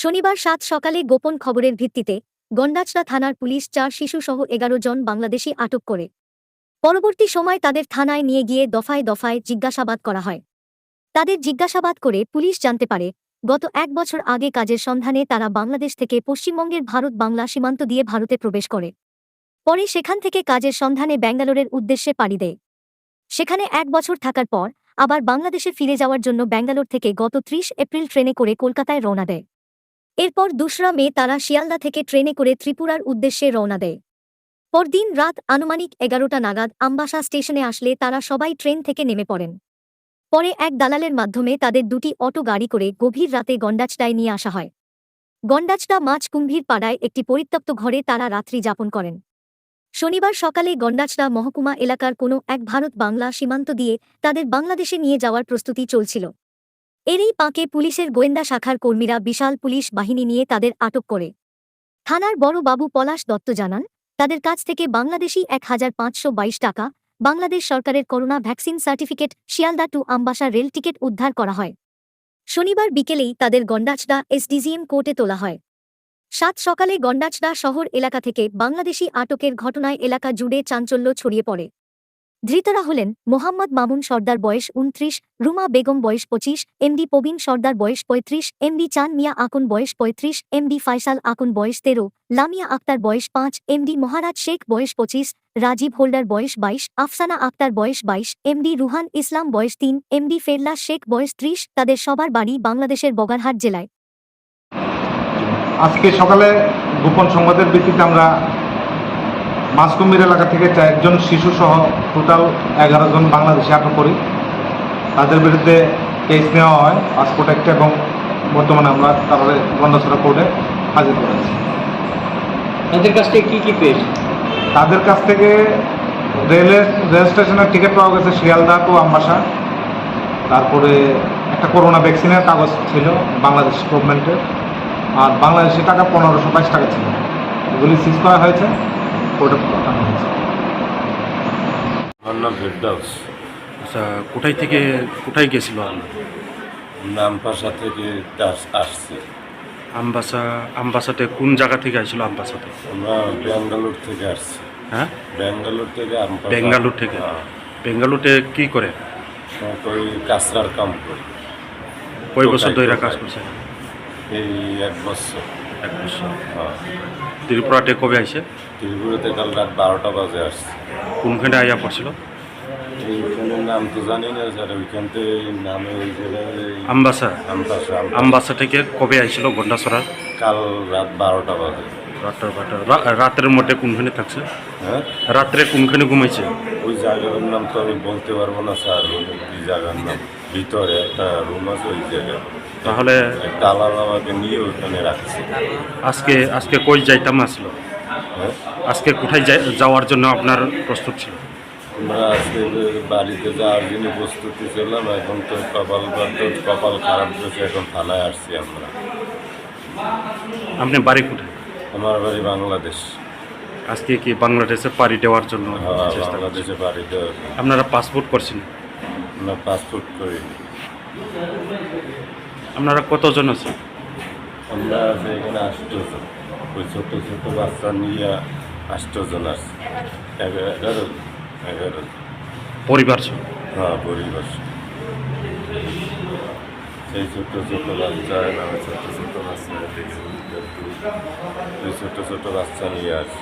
শনিবার সাত সকালে গোপন খবরের ভিত্তিতে গন্ডাচড়া থানার পুলিশ চার শিশুসহ এগারো জন বাংলাদেশি আটক করে। পরবর্তী সময় তাদের থানায় নিয়ে গিয়ে দফায় দফায় জিজ্ঞাসাবাদ করা হয়। তাদের জিজ্ঞাসাবাদ করে পুলিশ জানতে পারে, গত এক বছর আগে কাজের সন্ধানে তারা বাংলাদেশ থেকে পশ্চিমবঙ্গের ভারত বাংলা সীমান্ত দিয়ে ভারতে প্রবেশ করে। পরে সেখান থেকে কাজের সন্ধানে ব্যাঙ্গালোরের উদ্দেশ্যে পাড়ি দেয়। সেখানে এক বছর থাকার পর আবার বাংলাদেশে ফিরে যাওয়ার জন্য ব্যাঙ্গালোর থেকে গত ত্রিশ এপ্রিল ট্রেনে করে কলকাতায় রওনা দেয়। এরপর দোসরা মে তারা শিয়ালদা থেকে ট্রেনে করে ত্রিপুরার উদ্দেশ্যে রওনা দেয়। পরদিন রাত আনুমানিক এগারোটা নাগাদ আম্বাসা স্টেশনে আসলে তারা সবাই ট্রেন থেকে নেমে পড়েন। পরে এক দালালের মাধ্যমে তাদের দুটি অটো গাড়ি করে গভীর রাতে গন্ডাচটায় নিয়ে আসা হয়। গন্ডাচটা মাছ কুম্ভীর পাড়ায় একটি পরিত্যক্ত ঘরে তারা রাত্রি যাপন করেন। শনিবার সকালে গন্ডাচড়া মহকুমা এলাকার কোনো এক ভারত বাংলা সীমান্ত দিয়ে তাদের বাংলাদেশে নিয়ে যাওয়ার প্রস্তুতি চলছিল। এরই পাঁকে পুলিশের গোয়েন্দা শাখার কর্মীরা বিশাল পুলিশ বাহিনী নিয়ে তাদের আটক করে। থানার বড় বাবু পলাশ দত্ত জানান, তাদের কাছ থেকে বাংলাদেশি এক হাজার পাঁচশো বাইশ টাকা, বাংলাদেশ সরকারের corona vaccine certificate, Sealdah to Ambassa rail ticket উদ্ধার করা হয়। শনিবার বিকেলেই তাদের গন্ডাচড়া এসডিজিএম কোর্টে তোলা হয়। সাত সকালে গন্ডাচড়া শহর এলাকা থেকে বাংলাদেশি আটকের ঘটনায় এলাকা জুড়ে চাঞ্চল্য ছড়িয়ে পড়ে। ধৃতরা হলেন মোহাম্মদ মামুন সর্দার বয়স উনত্রিশ রুমা বেগম বয়স পঁচিশ এমডি প্রবীণ সর্দার বয়স পঁয়ত্রিশ এমডি চান মিয়া আকুন বয়স পঁয়ত্রিশ এমডি ফাইসাল আকুন বয়স তেরো, লামিয়া আক্তার বয়স পাঁচ এমডি মহারাজ শেখ বয়স পঁচিশ, রাজীব হোল্ডার বয়স বাইশ, আফসানা আক্তার বয়স বাইশ এমডি রুহান ইসলাম বয়স তিন এমডি ফেরলা শেখ বয়স ত্রিশ, তাদের সবার বাড়ি বাংলাদেশের বগারহাট জেলায়। আজকে সকালে গোপন সংবাদের ভিত্তিতে আমরা মাসকুমির এলাকা থেকে চারজন শিশু সহ টোটাল এগারো জন বাংলাদেশি আটক করি তাদের বিরুদ্ধে কেস নেওয়া হয় পাসপোর্ট একটা এবং বর্তমানে আমরা তারপরে গন্ডাছড়া কোর্টে হাজির করেছি। তাদের কাছ থেকে কী কী পেয়েছে? তাদের কাছ থেকে রেলের রেল স্টেশনের টিকিট পাওয়া গেছে শিয়ালদা টু আমবাসা। তারপরে একটা করোনা ভ্যাকসিনের কাগজ ছিল বাংলাদেশ গভর্নমেন্টের আর বাংলাদেশি টাকা পনেরোশো বাইশ টাকা ছিল। এগুলি সিজ করা হয়েছে। কোর্টে পাঠানো হয়েছে। আমার নাম ফেরদাউস আচ্ছা কোথায় থেকে কোথায় গেছিল আপনার? নামপাশা থেকে আস- আসছি। আমবাসা আমবাসাতে কোন জায়গা থেকে আসছিল আমবাসাতে? আমরা ব্যাঙ্গালোর থেকে আসছি। হ্যাঁ? ব্যাঙ্গালোর থেকে বেঙ্গালুর থেকে। হ্যাঁ, কি করে? ওই কাঁচরার কাম করি। কয় বছর ধরে কাজ করছে এই এক বছর। এক বছর হ্যাঁ ত্রিপুরাতে কবে আইছে? ত্রিপুরাতে কাল রাত বারোটা বাজে আসছে। কোনখানে আইয়া পড়ছিল? নাম তো জানি না স্যার ওইখান থেকে নামে ওই জায়গায় আমবাসা? আমবাসা থেকে কবে আইছিল গন্ডাছড়া? কাল রাত বারোটা বাজে। রাতের বাটা রা- রাতের মধ্যে কোনখানে থাকছে? হ্যাঁ? রাত্রে কোনখানে ঘুমাইছে? ওই জায়গাটার নাম তো আমি বলতে পারব না স্যার ওই জায়গার নাম। ভিতরে একটা রুম আছে ওই জায়গায়। তাহলে একটা আলাদা আমাকে নিয়ে ওখানে রাখছে। আজকে আজকে কই যাইতাম আসলো? হ্যাঁ? আজকে কোথায় যাওয়ার জন্য আপনার প্রস্তুত ছিল? আমরা আজকে বাড়িতে যাওয়ার জন্য প্রস্তুতি ছিলাম এখন তো কপাল কপাল খারাপ হয়েছে এখন থানায় আসছি আমরা। আপনি বাড়ি কোথায়? আমার বাড়ি বাংলাদেশ। আজকে কি বাংলাদেশে পাড়ি দেওয়ার জন্য হ্যাঁ, বাংলাদেশে বাড়িতে আপনারা পাসপোর্ট করছেন? আমরা পাসপোর্ট করি। আপনারা কতজন আছেন? আমরা যে এখানে আষ্টজন ওই ছোটো ছোটো বাচ্চা নিয়ে আষ্টজন আসছে এগারো এগারো। পরিবার? হ্যাঁ পরিবার সেই ছোট ছোট বাচ্চা ছোট ছোট বাচ্চা ওই ছোট ছোট বাচ্চা নিয়ে আসে।